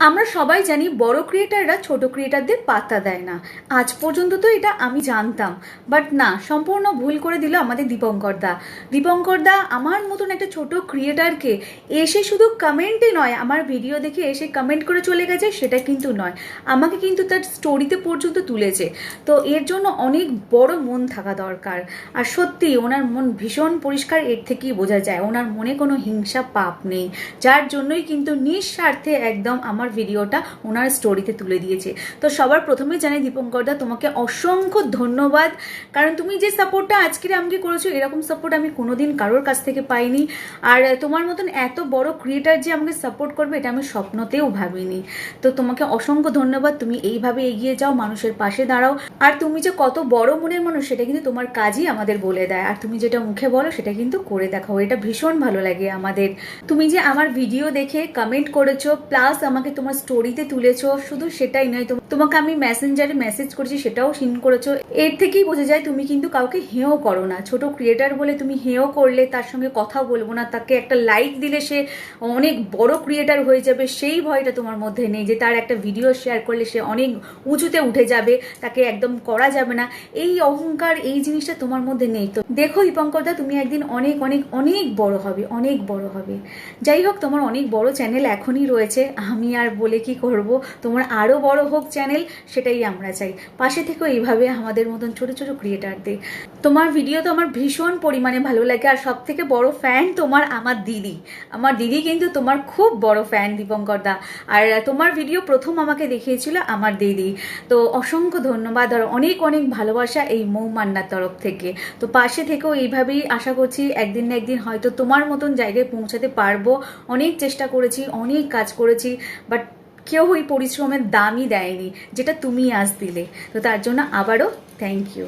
আমরা সবাই জানি বড় ক্রিয়েটাররা ছোট ক্রিয়েটারদের পাত্তা দেয় না। আজ পর্যন্ত তো এটা আমি জানতাম। বাট না, সম্পূর্ণ ভুল করে দিল আমাদের দীপঙ্কর দা। দীপঙ্কর দা আমার মতন একটা ছোট ক্রিয়েটারকে এসে শুধু কমেন্টই নয়, আমার ভিডিও দেখে এসে কমেন্ট করে চলে গেছে, সেটা কিন্তু নয়। আমাকে কিন্তু তার স্টোরিতে পর্যন্ত তুলেছে। তো এর জন্য অনেক বড় মন থাকা দরকার। আর সত্যি, ওনার মন ভীষণ পরিষ্কার, এর থেকেই বোঝা যায়। ওনার মনে কোনো হিংসা, পাপ নেই। যার জন্যই কিন্তু নিঃস্বার্থে একদম আমার ভিডিওটা ওনার স্টোরিতে তুলে দিয়েছে। তো সবার প্রথমে জানাই, দীপঙ্কর দা, তোমাকে অসংখ্য ধন্যবাদ। কারণ তুমি যে সাপোর্টটা আজকের আমাকে করেছ, এরকম সাপোর্ট আমি কোনোদিন কারোর কাছ থেকে পাইনি। আর তোমার মতন এত বড় ক্রিয়েটার যে আমাকে সাপোর্ট করবে, এটা আমি স্বপ্নতেও ভাবিনি। তো তোমাকে অসংখ্য ধন্যবাদ, তুমি এইভাবে এগিয়ে যাও, মানুষের পাশে দাঁড়াও। আর তুমি যে কত বড় মনের মানুষ, সেটা কিন্তু তোমার কাজই আমাদের বলে দেয়। আর তুমি যেটা মুখে বলো, সেটা কিন্তু করে দেখাও। এটা ভীষণ ভালো লাগে আমাদের। তুমি যে আমার ভিডিও দেখে কমেন্ট করেছ প্লাস আমাকে তোমার স্টোরিতে তুলেছো, শুধু সেটাই নয়, তোম- তোমাকে আমি মেসেঞ্জারে মেসেজ করেছি, সেটাও সিন করেছ। এর থেকেই বোঝা যায় তুমি কিন্তু কাউকে হেও করো না। ছোট ক্রিয়েটার বলে তুমি হেও করলে তার সঙ্গে কথা বলব না, তাকে একটা লাইক দিলে সে অনেক বড় ক্রিয়েটার হয়ে যাবে, সেই ভয়টা তোমার মধ্যে নেই যে তার একটা ভিডিও শেয়ার করলে সে অনেক উঁচুতে উঠে যাবে, তাকে একদম করা যাবে না। এই অহংকার, এই জিনিসটা তোমার মধ্যে নেই। তো দেখো দীপঙ্করদা তুমি একদিন অনেক অনেক অনেক বড় হবে, অনেক বড় হবে। যাই হোক, তোমার অনেক বড় চ্যানেল এখনই রয়েছে। আমি আর বলে কি করব? তোমার আরও বড় হোক চ্যানেল, সেটাই আমরা চাই। পাশে থেকেও এইভাবে আমাদের মতন ছোট ছোট ক্রিয়েটারদের তোমার ভিডিও তো আমার ভীষণ পরিমাণে ভালো লাগে, আর সব থেকে বড় ফ্যান তোমার আমার দিদি। আমার দিদি কিন্তু তোমার খুব বড় ফ্যান দীপঙ্কর দা। আর তোমার ভিডিও প্রথম আমাকে দেখিয়েছিল আমার দিদি। তো অসংখ্য ধন্যবাদ, আর অনেক অনেক ভালোবাসা এই মৌ মান্নার তরফ থেকে। তো পাশে থেকেও এইভাবেই আশা করছি একদিন না একদিন হয়তো তোমার মতন জায়গায় পৌঁছাতে পারব। অনেক চেষ্টা করেছি, অনেক কাজ করেছি বাট কেউ ওই পরিশ্রমের দামই দেয়নি, যেটা তুমি আজ দিলে। তো তার জন্য আবারও থ্যাংক ইউ